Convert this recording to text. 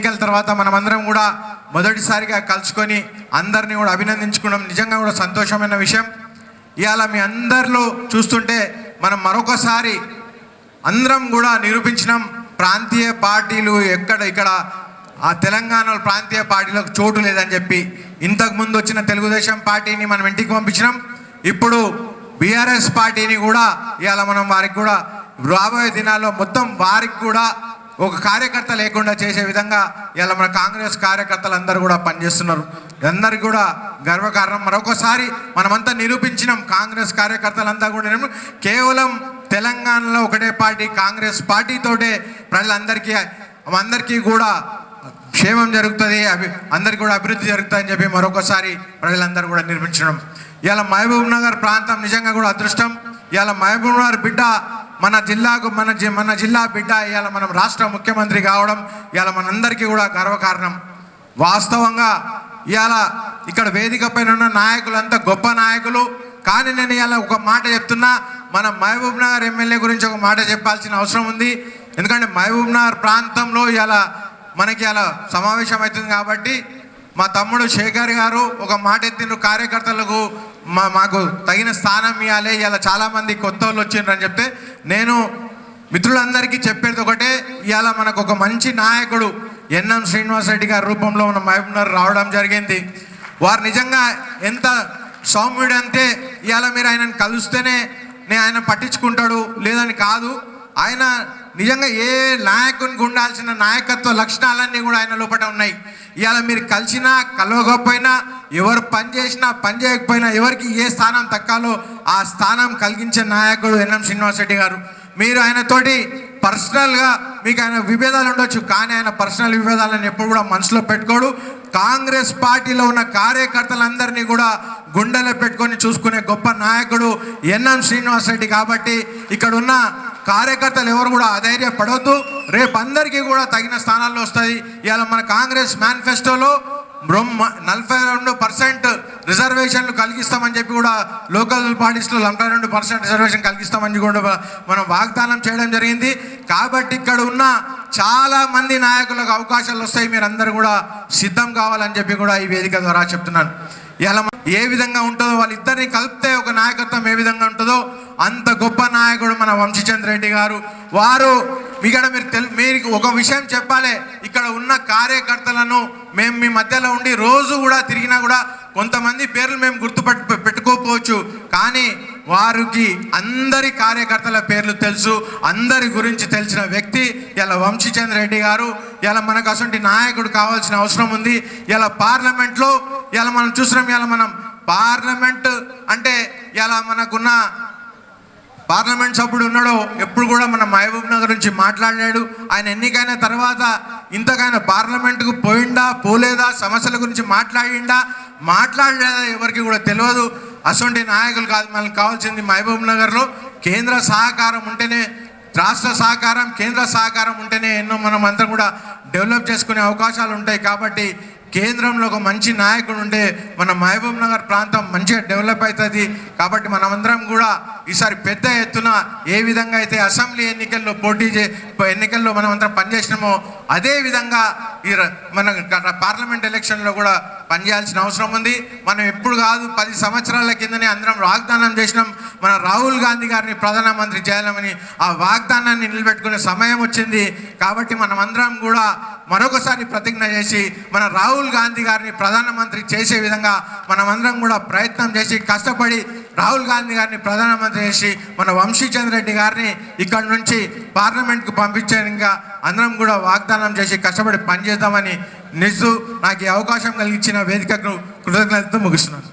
ఎన్నికల తర్వాత మనమందరం కూడా మొదటిసారిగా కలుసుకొని అందరినీ కూడా అభినందించుకున్నాం. నిజంగా కూడా సంతోషమైన విషయం. ఇవాళ మీ అందరిలో చూస్తుంటే మనం మరొకసారి అందరం కూడా నిరూపించినాం. ప్రాంతీయ పార్టీలు ఎక్కడ ఇక్కడ ఆ తెలంగాణలో ప్రాంతీయ పార్టీలకు చోటు లేదని చెప్పి ఇంతకు ముందు వచ్చిన తెలుగుదేశం పార్టీని మనం ఇంటికి పంపించినాం. ఇప్పుడు బీఆర్ఎస్ పార్టీని కూడా ఇవాళ మనం వారికి కూడా రాబోయే దినాల్లో మొత్తం వారికి కూడా ఒక కార్యకర్త లేకుండా చేసే విధంగా ఇలా మన కాంగ్రెస్ కార్యకర్తలు అందరూ కూడా పనిచేస్తున్నారు. అందరికి కూడా గర్వకారణం. మరొకసారి మనమంతా నిరూపించినాం కాంగ్రెస్ కార్యకర్తలంతా కూడా కేవలం తెలంగాణలో ఒకటే పార్టీ కాంగ్రెస్ పార్టీతోటే ప్రజలందరికీ అందరికీ కూడా క్షేమం జరుగుతుంది అభి అందరికీ కూడా అభివృద్ధి జరుగుతుందని చెప్పి మరొకసారి ప్రజలందరూ కూడా నిర్మించడం ఇలా మహబూబ్ నగర్ ప్రాంతం నిజంగా కూడా అదృష్టం. ఇలా మహబూబ్ నగర్ బిడ్డ మన జిల్లాకు మన జి- మన జిల్లా బిడ్డ ఇవాళ మనం రాష్ట్ర ముఖ్యమంత్రి కావడం ఇవాళ మనందరికీ కూడా గర్వకారణం. వాస్తవంగా ఇవాళ ఇక్కడ వేదిక పైన ఉన్న నాయకులంతా గొప్ప నాయకులు. కానీ నేను ఇవాళ ఒక మాట చెప్తున్నా మన మహబూబ్ నగర్ ఎమ్మెల్యే గురించి ఒక మాట చెప్పాల్సిన అవసరం ఉంది. ఎందుకంటే మహబూబ్ నగర్ ప్రాంతంలో ఇలా మనకి అలా సమావేశం అవుతుంది కాబట్టి మా తమ్ముడు శేఖర్ గారు ఒక మాట ఎత్తిన కార్యకర్తలకు మా మాకు తగిన స్థానం ఇవ్వాలి ఇలా చాలామంది కొత్త వాళ్ళు వచ్చిండ్రు అని చెప్తే నేను మిత్రులందరికీ చెప్పేది ఒకటే ఇవాళ మనకు ఒక మంచి నాయకుడు ఎన్ఎం శ్రీనివాసరెడ్డి గారి రూపంలో మన మహబూబ్నగర్ రావడం జరిగింది. వారు నిజంగా ఎంత సౌమ్యుడు అంతే ఇవాళ మీరు ఆయనను కలిస్తేనే నేను ఆయన పట్టించుకుంటాడు లేదని కాదు. ఆయన నిజంగా ఏ నాయకునికి ఉండాల్సిన నాయకత్వ లక్షణాలన్నీ కూడా ఆయన లోపల ఉన్నాయి. ఇవాళ మీరు కలిసినా కలవకపోయినా ఎవరు పని చేసినా పని చేయకపోయినా ఎవరికి ఏ స్థానం తక్కాలో ఆ స్థానం కలిగించే నాయకుడు ఎన్ఎం శ్రీనివాసరెడ్డి గారు. మీరు ఆయనతోటి పర్సనల్గా మీకు ఆయన విభేదాలు ఉండొచ్చు కానీ ఆయన పర్సనల్ విభేదాలను ఎప్పుడు కూడా మనసులో పెట్టుకోడు. కాంగ్రెస్ పార్టీలో ఉన్న కార్యకర్తలందరినీ కూడా గుండెలో పెట్టుకొని చూసుకునే గొప్ప నాయకుడు ఎన్ఎం శ్రీనివాసరెడ్డి కాబట్టి ఇక్కడ ఉన్న కార్యకర్తలు ఎవరు కూడా అధైర్యపడవద్దు రేపు అందరికీ కూడా తగిన స్థానాల్లో వస్తుంది ఇవాళ మన కాంగ్రెస్ మేనిఫెస్టోలో బ్రహ్మ నలభై రెండు పర్సెంట్ రిజర్వేషన్లు కలిగిస్తామని చెప్పి కూడా లోకల్ పార్టీస్లో నలభై రెండు పర్సెంట్ రిజర్వేషన్ కలిగిస్తామని కూడా మనం వాగ్దానం చేయడం జరిగింది. కాబట్టి ఇక్కడ ఉన్న చాలా మంది నాయకులకు అవకాశాలు వస్తాయి. మీరు అందరూ కూడా సిద్ధం కావాలని చెప్పి కూడా ఈ వేదిక ద్వారా చెప్తున్నాను. ఎలా ఏ విధంగా ఉంటుందో వాళ్ళిద్దరిని కలిపితే ఒక నాయకత్వం ఏ విధంగా ఉంటుందో అంత గొప్ప నాయకుడు మన వంశీచంద్ర రెడ్డి గారు. వారు ఇక్కడ మీరు తెలు మీరు ఒక విషయం చెప్పాలి ఇక్కడ ఉన్న కార్యకర్తలను మేము మీ మధ్యలో ఉండి రోజు కూడా తిరిగినా కూడా కొంతమంది పేర్లు మేము గుర్తుపట్టు పెట్టుకోకపోవచ్చు కానీ వారికి అందరి కార్యకర్తల పేర్లు తెలుసు. అందరి గురించి తెలిసిన వ్యక్తి ఇలా వంశీచంద్ర రెడ్డి గారు ఇలా మనకు అసలు నాయకుడు కావాల్సిన అవసరం ఉంది. ఇలా పార్లమెంట్లో ఇలా మనం చూసినాం ఇలా మనం పార్లమెంట్ అంటే ఇలా మనకున్న పార్లమెంట్ సభ్యుడు ఉన్నాడో ఎప్పుడు కూడా మన మహబూబ్ నగర్ నుంచి మాట్లాడాడు ఆయన ఎన్నికైన తర్వాత ఇంతకైనా పార్లమెంటుకు పోయిండా పోలేదా సమస్యల గురించి మాట్లాడిండా మాట్లాడలేదా ఎవరికి కూడా తెలియదు. అసొంటి నాయకులు కాదు మనకు కావాల్సింది మహబూబ్ నగర్లో కేంద్ర సహకారం ఉంటేనే రాష్ట్ర సహకారం కేంద్ర సహకారం ఉంటేనే ఎన్నో మనం అంతా కూడా డెవలప్ చేసుకునే అవకాశాలు ఉంటాయి. కాబట్టి కేంద్రంలో ఒక మంచి నాయకుడు ఉంటే మన మహబూబ్ నగర్ ప్రాంతం మంచిగా డెవలప్ అవుతుంది. కాబట్టి మనమందరం కూడా ఈసారి పెద్ద ఎత్తున ఏ విధంగా అయితే అసెంబ్లీ ఎన్నికల్లో పోటీ చే ఎన్నికల్లో మనం అందరం పనిచేసినామో అదే విధంగా ఈ మన పార్లమెంట్ ఎలక్షన్లో కూడా పనిచేయాల్సిన అవసరం ఉంది. మనం ఎప్పుడు కాదు పది సంవత్సరాల కిందనే అందరం వాగ్దానం చేసినాం. మన రాహుల్ గాంధీ గారిని ప్రధానమంత్రి చేయాలని ఆ వాగ్దానాన్ని నిలబెట్టుకునే సమయం వచ్చింది. కాబట్టి మనం అందరం కూడా మరొకసారి ప్రతిజ్ఞ చేసి మన రాహుల్ గాంధీ గారిని ప్రధానమంత్రి చేసే విధంగా మనమందరం కూడా ప్రయత్నం చేసి కష్టపడి రాహుల్ గాంధీ గారిని ప్రధానమంత్రి చేసి మన వంశీచంద్ర రెడ్డి గారిని ఇక్కడి నుంచి పార్లమెంట్కు పంపించేందుగా అందరం కూడా వాగ్దానం చేసి కష్టపడి పనిచేద్దామని నిజు నాకు ఈ అవకాశం కలిగించిన వేదికకు కృతజ్ఞతతో ముగిస్తున్నాను.